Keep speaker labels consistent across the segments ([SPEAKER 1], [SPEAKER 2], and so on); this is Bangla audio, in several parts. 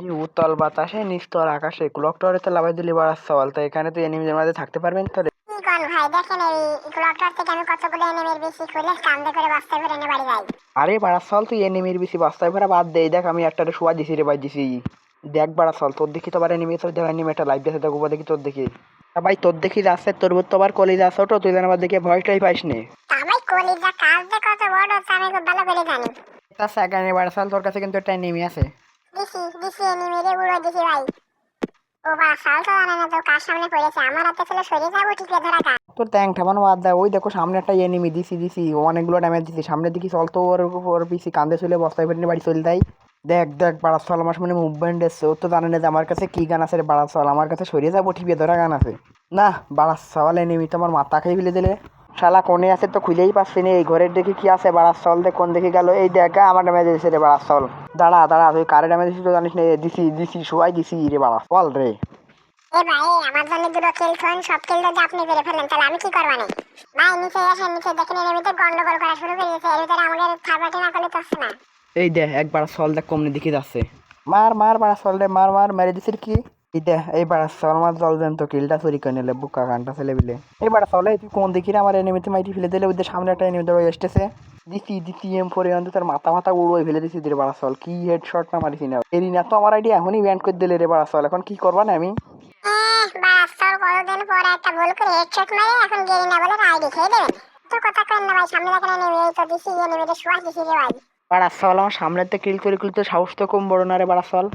[SPEAKER 1] আরে উতল বাতাসে নিস্তর আকাশে ক্লক টাওয়ারে তো লাভাই দিলি বাড়ার সওয়াল তো এখানে তো এনিমিদের মাঝে থাকতে পারবেন তো রে।
[SPEAKER 2] কি কন ভাই দেখেন এই ক্লকটার থেকে আমি কতগুলো এনিমির বেশি খুলে কান্দে করে বাস্তায় ফেরে এনে বাড়ি যাই।
[SPEAKER 1] আরে বাড়ার সওয়াল তুই এনিমির বেশি বাস্তায় ভরা বাদ দে। এই দেখ আমি একটা শোয়া দিছি রে ভাই দিছি। দেখ সওয়াল তোর দেখি তো এনিমি তোর দেখ এনিমি একটা লাইভ দেখে দেখব দেখি তোর দেখি। ভাই তোর দেখি যাচ্ছে তোর তো আবার কলেজ আসো তো তুই যেন আবার দেখে ভয়টাই পাইস নে।
[SPEAKER 2] তা ভাই কলিজা কাজ যে কত বড় তা আমি খুব ভালো করে জানি।
[SPEAKER 1] তা সেকেন্ড বাড়ার সওয়াল তোর কাছে কিন্তু একটা এনিমি আছে।
[SPEAKER 2] উড়ো দিছি ভাই। ও বা তো না তো, কার সামনে পড়েছে? আমার হাতে ছিল যাব ধরা কাজ
[SPEAKER 1] তোর বাদ দেয় ওই দেখো সামনে একটা এনিমি দিছি দিছি অনেকগুলো ড্যামেজ দিছি। সামনে দিকে চল তো ওর ওর পিসি কান্দে চলে বস্তায় ফেটে বাড়ি চলে দেয় দেখ দেখ, বাড়ার সল আমার সামনে মুভমেন্ট এসছে। ও তো জানে না যে আমার কাছে কি গান আছে বাড়ার সল আমার কাছে সরিয়ে যাব ঠিক ধরা গান আছে। না, বাড়ার সল এনিমি তো আমার মাথা খেয়ে ফেলে দিলে। শালা কোনে আছে তো খুঁজেই পাচ্ছি না এই ঘরের দেখি কি আছে বাড়ার সল দেখ কোন দেখি গেল এই দেখ আমার ড্যামেজ দিয়েছে রে বাড়ার সল দাঁড়া দাঁড়া তুই কারে ড্যামেজ দিছিস তো জানিস না দিছি দিছি সবাই দিছি রে বাড়ার সল রে।
[SPEAKER 2] এ ভাই আমার জন্য দুটো কিল ফোন সব কিল যদি আপনি করে ফেলেন তাহলে আমি কি করব না? ভাই নিচে আসেন নিচে দেখেন এনিমিতে গন্ডগোল করা শুরু করে দিয়েছে এর ভিতরে আমাদের থার্ড না করলে তো না।
[SPEAKER 1] এই দেখ একবার সল দেখ কমনে দিকে যাচ্ছে। মার মার বাড়া সল রে মার মার মেরে দিছিস কি? এই দে এই বাড়া জল দেন তো কিলটা চুরি করে নিলে বুকা কানটা ছেলে বিলে সলে তুই কোন দিকে রে? আমার এনিমিতে মাইটি ফেলে দিলে ওদের সামনে একটা এনিমি ধরে এসতেছে দিছি দিছি এম ফোর তার মাথা মাথা উড়োই ফেলে দিছি রে কি হেড শট না মারিছি না। এরি না তো আমার আইডিয়া এখনই ব্যান্ড করে দিলে রে এখন কি করবা না আমি?
[SPEAKER 2] কতদিন পরে একটা ভুল করে হেডশট মারে এখন গেরি না বলে আইডি খেয়ে দেবেন তো কথা কেন না ভাই সামনে দেখেন এনিমি এই তো দিছি এনিমিতে শুয়া দিছি রে ভাই
[SPEAKER 1] আমার সামনে তো কিল করে কিল তো সাহস তো কম বড় না রে বাড়া সল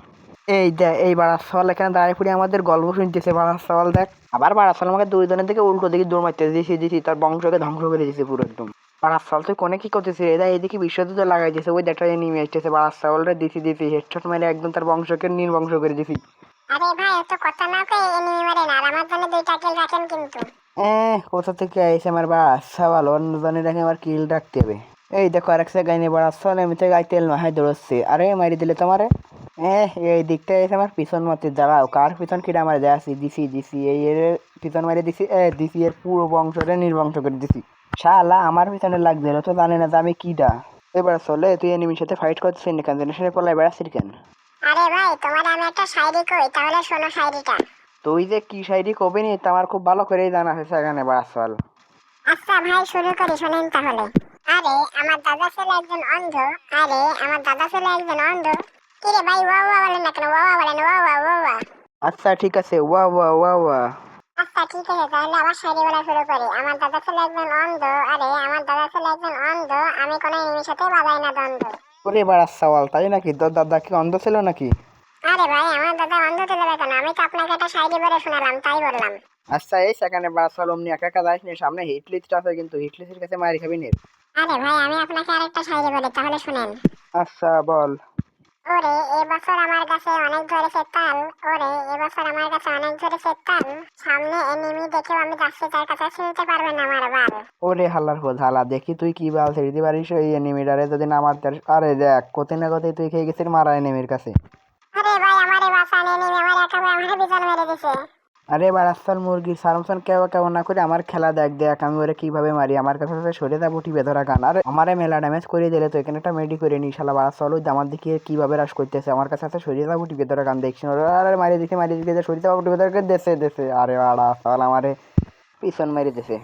[SPEAKER 1] এই দেখ এই বাড়া সল এখানে দাঁড়িয়ে পড়ে আমাদের গল্প শুনতেছে বাড়া সল দেখ। আবার বাড়া সল আমাকে দুই জনের দিকে উল্টো দিকে দৌড় মারতে দিয়েছি দিয়েছি তার বংশকে ধ্বংস করে দিয়েছে পুরো একদম। বাড়া সল তুই কোনে কি করতেছিস এদা এদিকে বিশ্বযুদ্ধ লাগাই দিয়েছে ওই দেখা নিয়ে আসতেছে। বাড়া সল রে দিছি দিছি হেডশট মেরে একদম তার বংশকে নির্বংশ করে দিছি।
[SPEAKER 2] আরে ভাই অত কথা না কয়ে এনিমি মারে না আর আমার জন্য দুইটা কিল রাখেন কিন্তু।
[SPEAKER 1] এ কোথা থেকে আইসে আমার বাড়া সওয়াল অন্য জনের রেখে আমার কিল রাখতে হবে এই দেখো আরেক সে গাইনি বাড়া সল এমনিতে গাই তেল মাহাই দৌড়চ্ছে। আরে মারি দিলে তোমারে। এ এই দিকটা এসে আমার পিছন মতে দাঁড়াও কার পিছন কিরা আমার যাচ্ছি দিছি দিছি এই এর পিছন মারি দিছি এ দিছি এর পুরো বংশটা নির্বংশ করে দিছি শালা আমার পিছনে তো জানে না যে আমি কিডা এবার চলে তুই এনিমির সাথে ফাইট করছিস না কেন সাথে পলাই বেড়াচ্ছিস কেন
[SPEAKER 2] আরে ভাই তোমার আমি একটা শায়রি কই তাহলে শোনো শায়রিটা
[SPEAKER 1] তুই যে কি কবি নি তা আমার খুব ভালো করেই জানা আছে সেখানে বাড়া চল
[SPEAKER 2] আচ্ছা ভাই শুরু করি শোনেন তাহলে আরে আমার দাদা ছেলে একজন অন্ধ আরে আমার দাদা ছেলে একজন অন্ধ কিরে ভাই ওয়া ওয়া বলেন না কেন? ওয়া ওয়া বলেন ওয়া ওয়া ওয়া ওয়া।
[SPEAKER 1] আচ্ছা ঠিক আছে ওয়া ওয়া ওয়া ওয়া।
[SPEAKER 2] আচ্ছা ঠিক আছে তাহলে আবার শায়রি বলা শুরু করি। আমার দাদা ছেলে একজন অন্ধ আরে আমার দাদা ছেলে একজন অন্ধ আমি কোনো সাথে বাজাই না দ্বন্দ্ব।
[SPEAKER 1] ওরে বাড়া সওয়াল তাই নাকি? তোর দাদা কি অন্ধ ছিল নাকি?
[SPEAKER 2] আরে ভাই আমার দাদা অন্ধ দেবে কেন? আমি তো আপনাকে একটা শায়রি বলে শোনালাম তাই বললাম।
[SPEAKER 1] আচ্ছা এই সেখানে বাড়া অমনি একা একা যাইস নি? সামনে হিট লিস্ট আছে কিন্তু হিট লিস্টের কাছে মারি খাবি নি?
[SPEAKER 2] আরে ভাই আমি আপনাকে আরেকটা শায়রি বলি তাহলে শুনেন।
[SPEAKER 1] আচ্ছা বল।
[SPEAKER 2] ওরে এবছর আমার কাছে অনেক ধরেছে তাল ওরে এবছর আমার কাছে অনেক ধরেছে তাল সামনে এনিমি দেখেও আমি যাচ্ছি তার কাছে শুনতে পারবে না আমার বাল।
[SPEAKER 1] ওরে হাল্লার ফুল হালা দেখি তুই কি বাল ছেড়ে দিতে পারিস ওই এনিমিটারে যদি না মারতে আরে দেখ কোথায় না কোথায় তুই খেয়ে গেছিস মারা এনিমির কাছে।
[SPEAKER 2] আরে ভাই আমারে বাঁচান এনিমি আমার একা আমারে বিজন মেরে দিছে।
[SPEAKER 1] আরে বারাস্তার মুরগি সারমসান কেউ কেমন না করে আমার খেলা দেখ দেখ, আমি ওরে কীভাবে মারি? আমার কাছে সরে যাব টিপে ধরা গান। আর আমারে মেলা ড্যামেজ করে দিলে তো, এখানে একটা মেডি করে নি শালা বারাস্তা হলো আমার দিকে কীভাবে রাস করতেছে? আমার কাছে সাথে সরিয়ে যাব টিপে ধরা গান, দেখছি আরে মারি দিকে মারি দিকে সরিয়ে যাব টিপে ধরা দেশে দেশে। আরে বাড়া সাল আমারে পিছন মারি দেশে